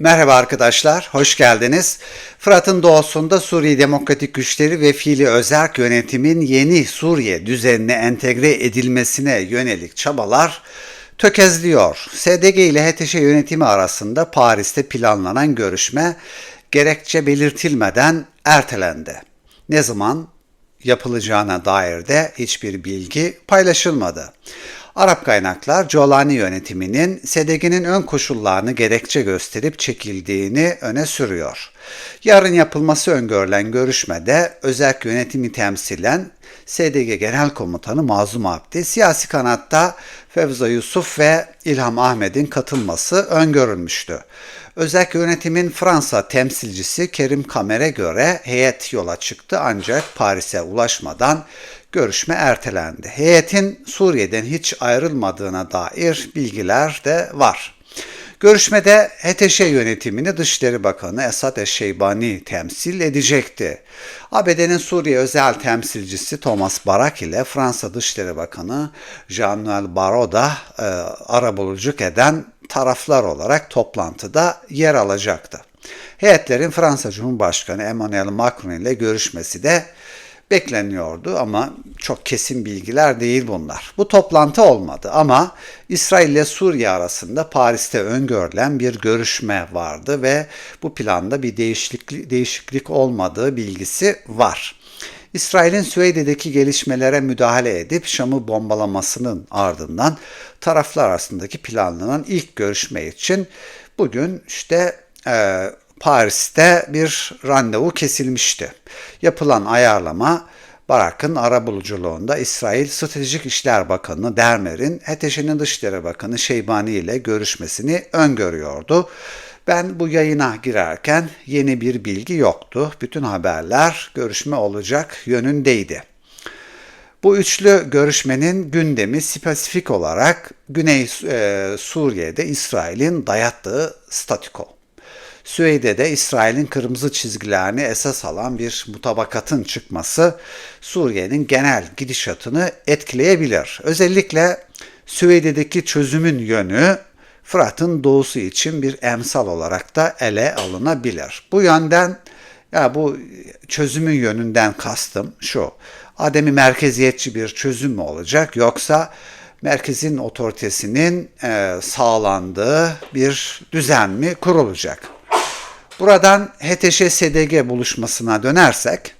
Merhaba arkadaşlar, hoş geldiniz. Fırat'ın doğusunda Suriye Demokratik Güçleri ve fiili özerk yönetimin yeni Suriye düzenine entegre edilmesine yönelik çabalar tökezliyor. SDG ile HTŞ yönetimi arasında Paris'te planlanan görüşme gerekçe belirtilmeden ertelendi. Ne zaman yapılacağına dair de hiçbir bilgi paylaşılmadı. Arap kaynaklar Colani yönetiminin SDG'nin ön koşullarını gerekçe gösterip çekildiğini öne sürüyor. Yarın yapılması öngörülen görüşmede özel yönetimi temsilen SDG Genel Komutanı Mazlum Abdi, siyasi kanatta Fevza Yusuf ve İlham Ahmet'in katılması öngörülmüştü. Özel yönetimin Fransa temsilcisi Kerim Kamer'e göre heyet yola çıktı ancak Paris'e ulaşmadan görüşme ertelendi. Heyetin Suriye'den hiç ayrılmadığına dair bilgiler de var. Görüşmede HTŞ yönetimini Dışişleri Bakanı Esad Eşşeybani temsil edecekti. ABD'nin Suriye özel temsilcisi Thomas Barak ile Fransa Dışişleri Bakanı Jean-Noël Barrot da e, arabuluculuk eden taraflar olarak toplantıda yer alacaktı. Heyetlerin Fransa Cumhurbaşkanı Emmanuel Macron ile görüşmesi de bekleniyordu ama çok kesin bilgiler değil bunlar. Bu toplantı olmadı ama İsrail ile Suriye arasında Paris'te öngörülen bir görüşme vardı ve bu planda bir değişiklik, değişiklik olmadığı bilgisi var. İsrail'in Süveyde'deki gelişmelere müdahale edip Şam'ı bombalamasının ardından taraflar arasındaki planlanan ilk görüşme için bugün işte e, Paris'te bir randevu kesilmişti. Yapılan ayarlama Barak'ın arabuluculuğunda İsrail Stratejik İşler Bakanı Dermer'in HTŞ'nin Dışişleri Bakanı Şeybani ile görüşmesini öngörüyordu. Ben bu yayına girerken yeni bir bilgi yoktu. Bütün haberler görüşme olacak yönündeydi. Bu üçlü görüşmenin gündemi spesifik olarak Güney e, Suriye'de İsrail'in dayattığı statiko. Süveyde'de İsrail'in kırmızı çizgilerini esas alan bir mutabakatın çıkması Suriye'nin genel gidişatını etkileyebilir. Özellikle Süveyde'deki çözümün yönü Fırat'ın doğusu için bir emsal olarak da ele alınabilir. Bu yönden ya bu çözümün yönünden kastım şu. Ademi merkeziyetçi bir çözüm mü olacak yoksa merkezin otoritesinin e, sağlandığı bir düzen mi kurulacak? Buradan HTŞ-SDG buluşmasına dönersek,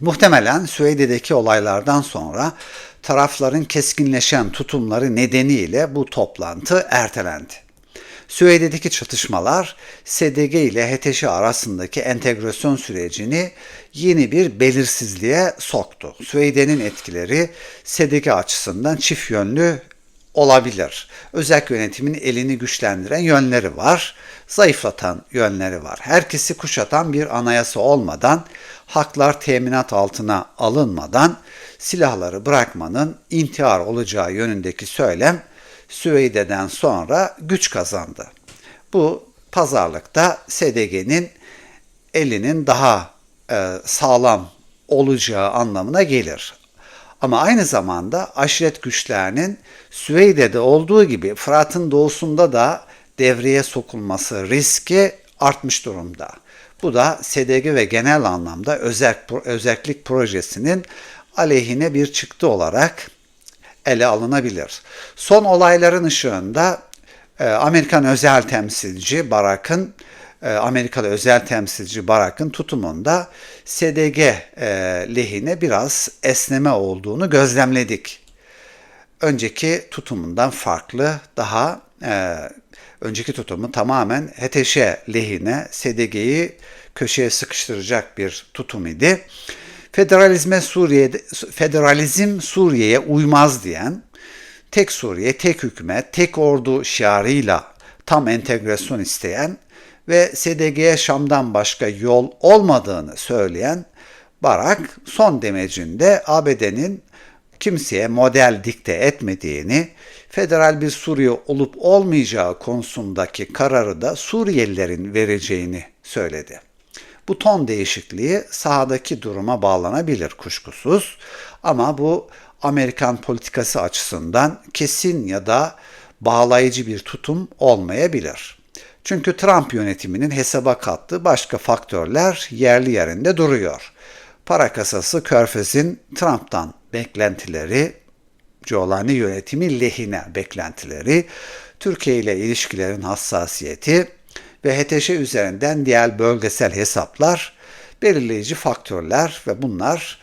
muhtemelen Süveyde'deki olaylardan sonra tarafların keskinleşen tutumları nedeniyle bu toplantı ertelendi. Süveyde'deki çatışmalar SDG ile HTŞ arasındaki entegrasyon sürecini yeni bir belirsizliğe soktu. Süveyde'nin etkileri SDG açısından çift yönlü olabilir. Özel yönetimin elini güçlendiren yönleri var, zayıflatan yönleri var. Herkesi kuşatan bir anayasa olmadan, haklar teminat altına alınmadan silahları bırakmanın intihar olacağı yönündeki söylem Süveyde'den sonra güç kazandı. Bu pazarlıkta SDG'nin elinin daha e, sağlam olacağı anlamına gelir. Ama aynı zamanda aşiret güçlerinin Süveyde'de olduğu gibi Fırat'ın doğusunda da devreye sokulması riski artmış durumda. Bu da SDG ve genel anlamda özerk, özerklik projesinin aleyhine bir çıktı olarak ele alınabilir. Son olayların ışığında e, Amerikan özel temsilci Barak'ın e, Amerikalı özel temsilci Barak'ın tutumunda SDG e, lehine biraz esneme olduğunu gözlemledik. Önceki tutumundan farklı, daha e, önceki tutumu tamamen HTŞ lehine SDG'yi köşeye sıkıştıracak bir tutum idi. Federalizme Suriye'de federalizm Suriye'ye uymaz diyen tek Suriye, tek hükümet, tek ordu şiarıyla tam entegrasyon isteyen ve SDG'ye Şam'dan başka yol olmadığını söyleyen Barak son demecinde ABD'nin kimseye model dikte etmediğini, federal bir Suriye olup olmayacağı konusundaki kararı da Suriyelilerin vereceğini söyledi. Bu ton değişikliği sahadaki duruma bağlanabilir kuşkusuz ama bu Amerikan politikası açısından kesin ya da bağlayıcı bir tutum olmayabilir. Çünkü Trump yönetiminin hesaba kattığı başka faktörler yerli yerinde duruyor. Para kasası Körfez'in Trump'tan beklentileri, Giuliani yönetimi lehine beklentileri, Türkiye ile ilişkilerin hassasiyeti ve HTŞ üzerinden diğer bölgesel hesaplar belirleyici faktörler ve bunlar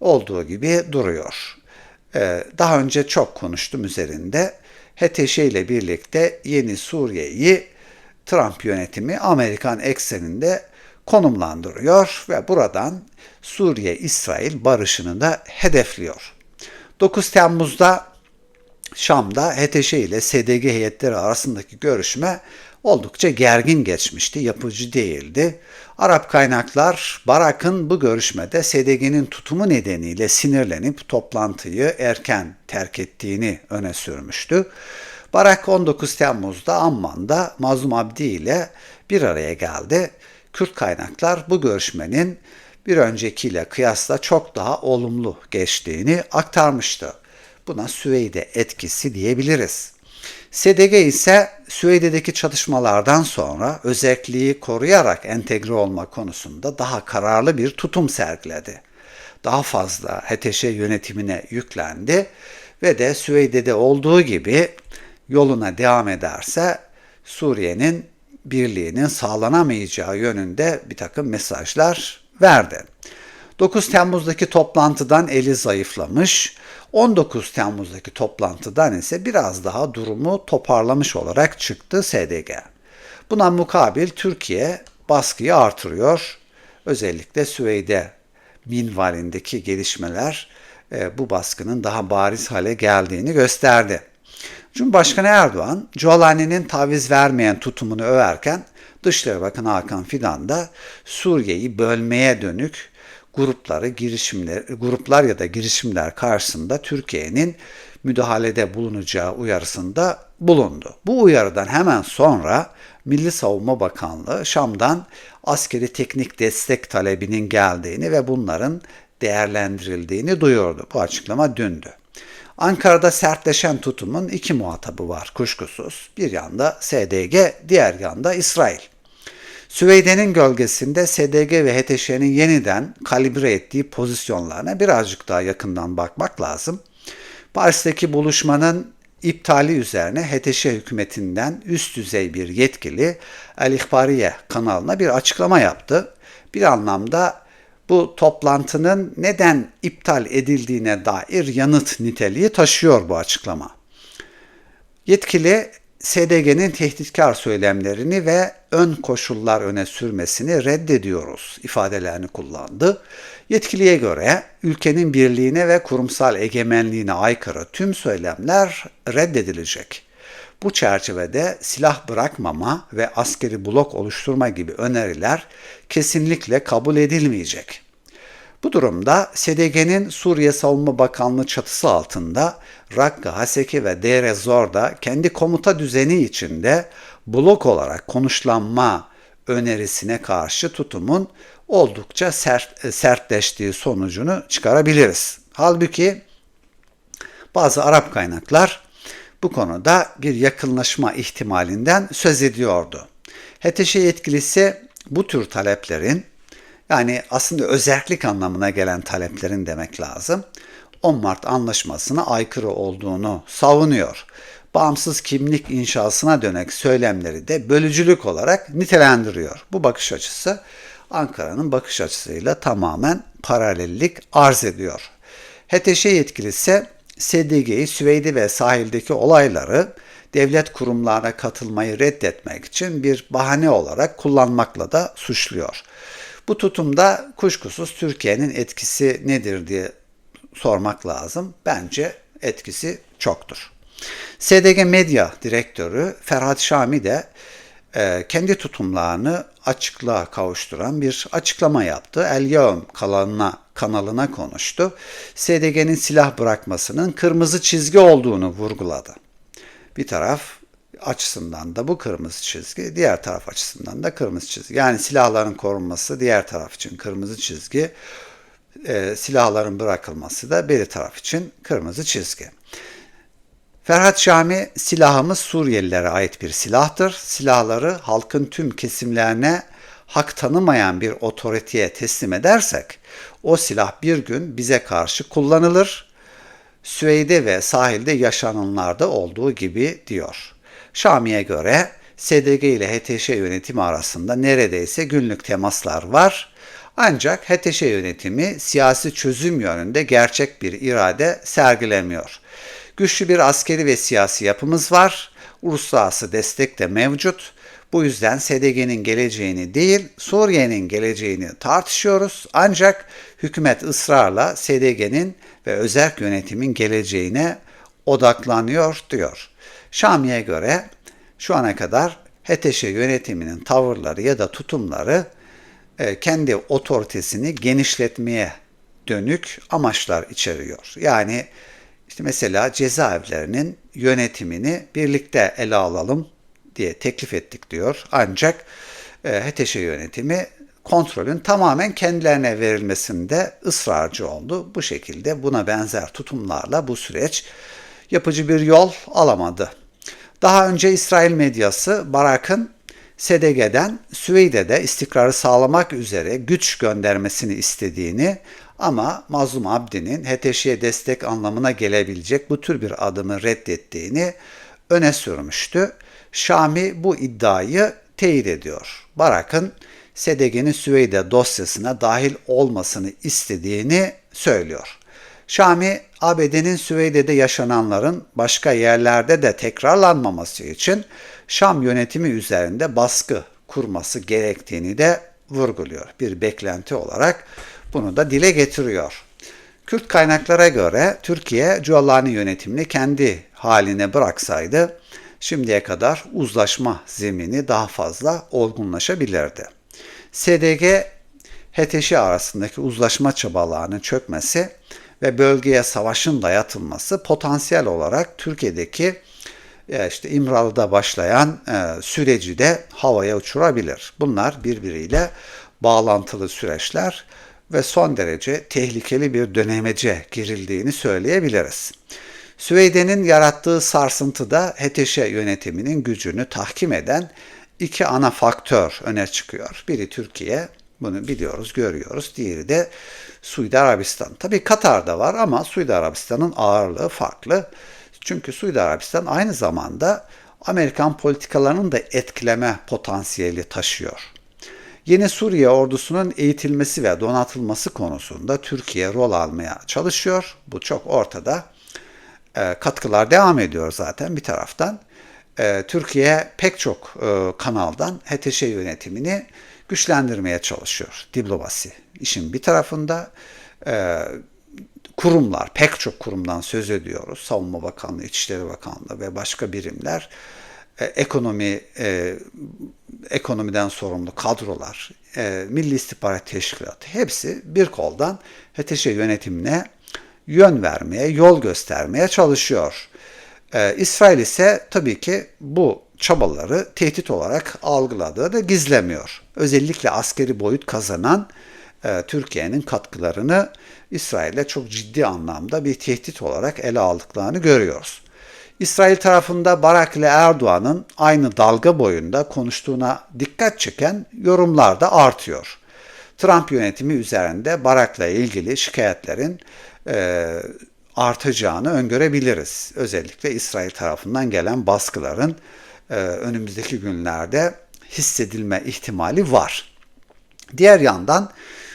olduğu gibi duruyor. Ee, daha önce çok konuştum üzerinde. HTŞ ile birlikte yeni Suriye'yi Trump yönetimi Amerikan ekseninde konumlandırıyor ve buradan Suriye-İsrail barışını da hedefliyor. 9 Temmuz'da Şam'da HTŞ ile SDG heyetleri arasındaki görüşme oldukça gergin geçmişti, yapıcı değildi. Arap kaynaklar Barak'ın bu görüşmede SDG'nin tutumu nedeniyle sinirlenip toplantıyı erken terk ettiğini öne sürmüştü. Barak 19 Temmuz'da Amman'da Mazlum Abdi ile bir araya geldi. Kürt kaynaklar bu görüşmenin bir öncekiyle kıyasla çok daha olumlu geçtiğini aktarmıştı. Buna Süveyde etkisi diyebiliriz. SDG ise Süveyde'deki çatışmalardan sonra özelliği koruyarak entegre olma konusunda daha kararlı bir tutum sergiledi. Daha fazla HTŞ yönetimine yüklendi ve de Süveyde'de olduğu gibi yoluna devam ederse Suriye'nin birliğinin sağlanamayacağı yönünde bir takım mesajlar verdi. 9 Temmuz'daki toplantıdan eli zayıflamış, 19 Temmuz'daki toplantıdan ise biraz daha durumu toparlamış olarak çıktı SDG. Buna mukabil Türkiye baskıyı artırıyor. Özellikle Süveyde minvalindeki gelişmeler e, bu baskının daha bariz hale geldiğini gösterdi. Cumhurbaşkanı Erdoğan, Giuliani'nin taviz vermeyen tutumunu överken Dışişleri Bakanı Hakan Fidan da Suriye'yi bölmeye dönük grupları, girişimler, gruplar ya da girişimler karşısında Türkiye'nin müdahalede bulunacağı uyarısında bulundu. Bu uyarıdan hemen sonra Milli Savunma Bakanlığı Şam'dan askeri teknik destek talebinin geldiğini ve bunların değerlendirildiğini duyurdu. Bu açıklama dündü. Ankara'da sertleşen tutumun iki muhatabı var kuşkusuz. Bir yanda SDG, diğer yanda İsrail. Süveyde'nin gölgesinde SDG ve HTŞ'nin yeniden kalibre ettiği pozisyonlarına birazcık daha yakından bakmak lazım. Paris'teki buluşmanın iptali üzerine HTŞ hükümetinden üst düzey bir yetkili El İhbariye kanalına bir açıklama yaptı. Bir anlamda bu toplantının neden iptal edildiğine dair yanıt niteliği taşıyor bu açıklama. Yetkili SDG'nin tehditkar söylemlerini ve ön koşullar öne sürmesini reddediyoruz ifadelerini kullandı. Yetkiliye göre ülkenin birliğine ve kurumsal egemenliğine aykırı tüm söylemler reddedilecek. Bu çerçevede silah bırakmama ve askeri blok oluşturma gibi öneriler kesinlikle kabul edilmeyecek. Bu durumda SDG'nin Suriye Savunma Bakanlığı çatısı altında Rakka, Haseki ve Deir Zor'da kendi komuta düzeni içinde blok olarak konuşlanma önerisine karşı tutumun oldukça sert, e, sertleştiği sonucunu çıkarabiliriz. Halbuki bazı Arap kaynaklar bu konuda bir yakınlaşma ihtimalinden söz ediyordu. HTŞ yetkilisi bu tür taleplerin yani aslında özellik anlamına gelen taleplerin demek lazım. 10 Mart anlaşmasına aykırı olduğunu savunuyor. Bağımsız kimlik inşasına dönek söylemleri de bölücülük olarak nitelendiriyor. Bu bakış açısı Ankara'nın bakış açısıyla tamamen paralellik arz ediyor. HTŞ yetkilisi SDG'yi Süveydi ve sahildeki olayları devlet kurumlarına katılmayı reddetmek için bir bahane olarak kullanmakla da suçluyor. Bu tutumda kuşkusuz Türkiye'nin etkisi nedir diye sormak lazım. Bence etkisi çoktur. SDG Medya Direktörü Ferhat Şami de kendi tutumlarını açıklığa kavuşturan bir açıklama yaptı. El Yavm kanalına, kanalına konuştu. SDG'nin silah bırakmasının kırmızı çizgi olduğunu vurguladı. Bir taraf açısından da bu kırmızı çizgi, diğer taraf açısından da kırmızı çizgi. Yani silahların korunması diğer taraf için kırmızı çizgi, e, silahların bırakılması da bir taraf için kırmızı çizgi. Ferhat Şami silahımız Suriyelilere ait bir silahtır. Silahları halkın tüm kesimlerine hak tanımayan bir otoriteye teslim edersek o silah bir gün bize karşı kullanılır. Süveyde ve sahilde yaşananlarda olduğu gibi diyor. Şami'ye göre SDG ile HTŞ yönetimi arasında neredeyse günlük temaslar var. Ancak HTŞ yönetimi siyasi çözüm yönünde gerçek bir irade sergilemiyor. Güçlü bir askeri ve siyasi yapımız var. Uluslararası destek de mevcut. Bu yüzden SDG'nin geleceğini değil, Suriye'nin geleceğini tartışıyoruz. Ancak hükümet ısrarla SDG'nin ve özerk yönetimin geleceğine odaklanıyor diyor. Şami'ye göre şu ana kadar HTŞ yönetiminin tavırları ya da tutumları e, kendi otoritesini genişletmeye dönük amaçlar içeriyor. Yani işte mesela cezaevlerinin yönetimini birlikte ele alalım diye teklif ettik diyor. Ancak e, HTŞ yönetimi kontrolün tamamen kendilerine verilmesinde ısrarcı oldu. Bu şekilde buna benzer tutumlarla bu süreç yapıcı bir yol alamadı. Daha önce İsrail medyası Barak'ın SDG'den Süveyde'de istikrarı sağlamak üzere güç göndermesini istediğini ama Mazlum Abdi'nin HTŞ'ye destek anlamına gelebilecek bu tür bir adımı reddettiğini öne sürmüştü. Şami bu iddiayı teyit ediyor. Barak'ın SDG'nin Süveyde dosyasına dahil olmasını istediğini söylüyor. Şami, ABD'nin Süveyde'de yaşananların başka yerlerde de tekrarlanmaması için Şam yönetimi üzerinde baskı kurması gerektiğini de vurguluyor. Bir beklenti olarak bunu da dile getiriyor. Kürt kaynaklara göre Türkiye Cualani yönetimini kendi haline bıraksaydı şimdiye kadar uzlaşma zemini daha fazla olgunlaşabilirdi. SDG HTŞ arasındaki uzlaşma çabalarının çökmesi ve bölgeye savaşın dayatılması potansiyel olarak Türkiye'deki e, işte İmralı'da başlayan e, süreci de havaya uçurabilir. Bunlar birbiriyle bağlantılı süreçler ve son derece tehlikeli bir dönemece girildiğini söyleyebiliriz. Süveyde'nin yarattığı sarsıntıda HTŞ yönetiminin gücünü tahkim eden iki ana faktör öne çıkıyor. Biri Türkiye, bunu biliyoruz, görüyoruz. Diğeri de Suudi Arabistan. Tabii Katar'da var ama Suudi Arabistan'ın ağırlığı farklı. Çünkü Suudi Arabistan aynı zamanda Amerikan politikalarının da etkileme potansiyeli taşıyor. Yeni Suriye ordusunun eğitilmesi ve donatılması konusunda Türkiye rol almaya çalışıyor. Bu çok ortada. E, katkılar devam ediyor zaten bir taraftan. E, Türkiye pek çok e, kanaldan HTŞ yönetimini güçlendirmeye çalışıyor. Diplomasi işin bir tarafında kurumlar, pek çok kurumdan söz ediyoruz. Savunma Bakanlığı, İçişleri Bakanlığı ve başka birimler ekonomi ekonomiden sorumlu kadrolar, e, Milli İstihbarat Teşkilatı hepsi bir koldan HTŞ yönetimine yön vermeye, yol göstermeye çalışıyor. E, İsrail ise tabii ki bu çabaları tehdit olarak algıladığı da gizlemiyor. Özellikle askeri boyut kazanan e, Türkiye'nin katkılarını İsrail'e çok ciddi anlamda bir tehdit olarak ele aldıklarını görüyoruz. İsrail tarafında Barak ile Erdoğan'ın aynı dalga boyunda konuştuğuna dikkat çeken yorumlar da artıyor. Trump yönetimi üzerinde Barak'la ilgili şikayetlerin e, artacağını öngörebiliriz. Özellikle İsrail tarafından gelen baskıların e, önümüzdeki günlerde hissedilme ihtimali var. Diğer yandan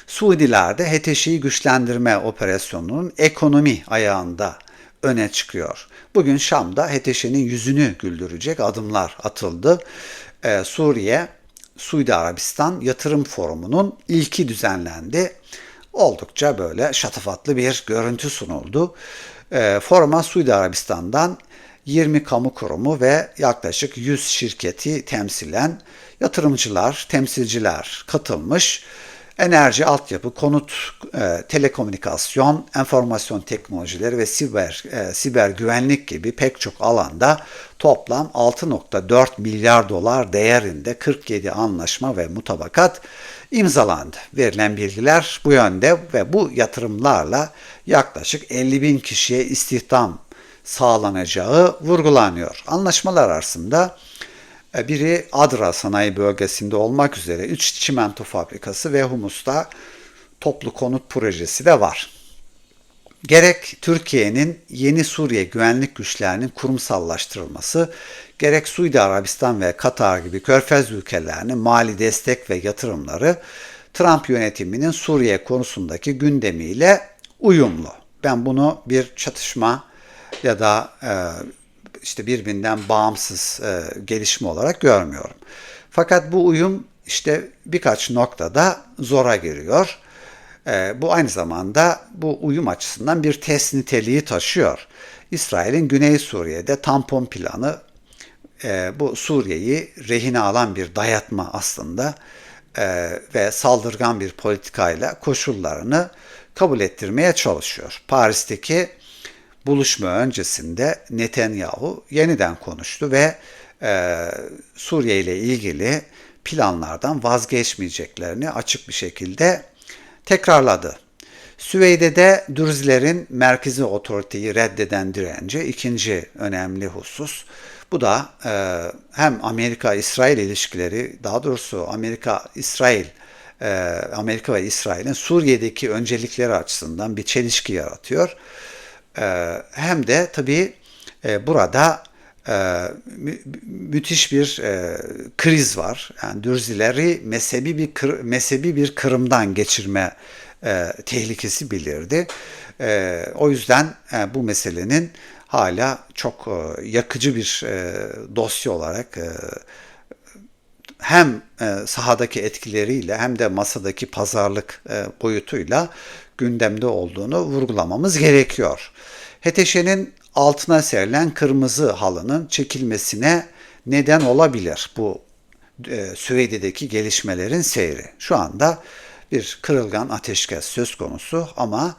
Suudilerde HTŞ'yi güçlendirme operasyonunun ekonomi ayağında öne çıkıyor. Bugün Şam'da HTŞ'nin yüzünü güldürecek adımlar atıldı. Ee, Suriye, Suudi Arabistan Yatırım Forumu'nun ilki düzenlendi. Oldukça böyle şatafatlı bir görüntü sunuldu. Ee, foruma Suudi Arabistan'dan 20 kamu kurumu ve yaklaşık 100 şirketi temsilen yatırımcılar, temsilciler katılmış enerji, altyapı, konut, e, telekomünikasyon, enformasyon teknolojileri ve siber, e, siber güvenlik gibi pek çok alanda toplam 6.4 milyar dolar değerinde 47 anlaşma ve mutabakat imzalandı. Verilen bilgiler bu yönde ve bu yatırımlarla yaklaşık 50 bin kişiye istihdam sağlanacağı vurgulanıyor. Anlaşmalar arasında biri Adra sanayi bölgesinde olmak üzere 3 çimento fabrikası ve Humus'ta toplu konut projesi de var. Gerek Türkiye'nin yeni Suriye güvenlik güçlerinin kurumsallaştırılması, gerek Suudi Arabistan ve Katar gibi körfez ülkelerinin mali destek ve yatırımları Trump yönetiminin Suriye konusundaki gündemiyle uyumlu. Ben bunu bir çatışma ya da e, işte birbirinden bağımsız e, gelişme olarak görmüyorum. Fakat bu uyum işte birkaç noktada zora giriyor. E, bu aynı zamanda bu uyum açısından bir test niteliği taşıyor. İsrail'in Güney Suriye'de tampon planı e, bu Suriye'yi rehine alan bir dayatma aslında e, ve saldırgan bir politikayla koşullarını kabul ettirmeye çalışıyor. Paris'teki buluşma öncesinde Netanyahu yeniden konuştu ve e, Suriye ile ilgili planlardan vazgeçmeyeceklerini açık bir şekilde tekrarladı. Süveyde'de Dürzilerin merkezi otoriteyi reddeden dirence ikinci önemli husus. Bu da e, hem Amerika-İsrail ilişkileri, daha doğrusu Amerika-İsrail, e, Amerika ve İsrail'in Suriye'deki öncelikleri açısından bir çelişki yaratıyor. E, hem de tabii e, burada e, mü, müthiş bir e, kriz var. Yani Dürzileri mezhebi bir mezhebi bir kırımdan geçirme tehlikesi belirdi. E, o yüzden bu meselenin hala çok yakıcı bir dosya olarak hem sahadaki etkileriyle hem de masadaki pazarlık boyutuyla gündemde olduğunu vurgulamamız gerekiyor. HTŞ'nin altına serilen kırmızı halının çekilmesine neden olabilir bu e, Süveyde'deki gelişmelerin seyri. Şu anda bir kırılgan ateşkes söz konusu ama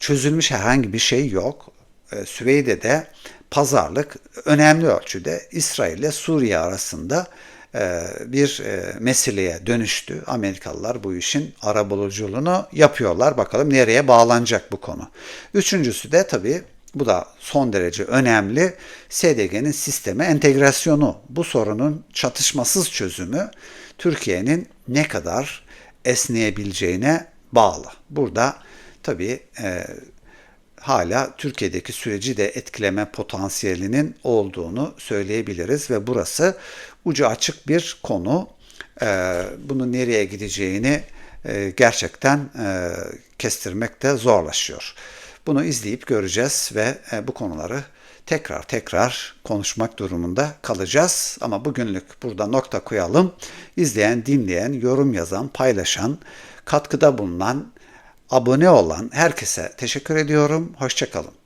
çözülmüş herhangi bir şey yok. E, Süveyde'de pazarlık önemli ölçüde İsrail ile Suriye arasında bir e, meseleye dönüştü. Amerikalılar bu işin arabuluculuğunu yapıyorlar. Bakalım nereye bağlanacak bu konu. Üçüncüsü de tabii bu da son derece önemli. SDG'nin sisteme entegrasyonu. Bu sorunun çatışmasız çözümü Türkiye'nin ne kadar esneyebileceğine bağlı. Burada tabii e, hala Türkiye'deki süreci de etkileme potansiyelinin olduğunu söyleyebiliriz ve burası ucu açık bir konu. E, bunun nereye gideceğini e, gerçekten e, kestirmek de zorlaşıyor. Bunu izleyip göreceğiz ve e, bu konuları tekrar tekrar konuşmak durumunda kalacağız. Ama bugünlük burada nokta koyalım. İzleyen, dinleyen, yorum yazan, paylaşan, katkıda bulunan, abone olan herkese teşekkür ediyorum. Hoşçakalın.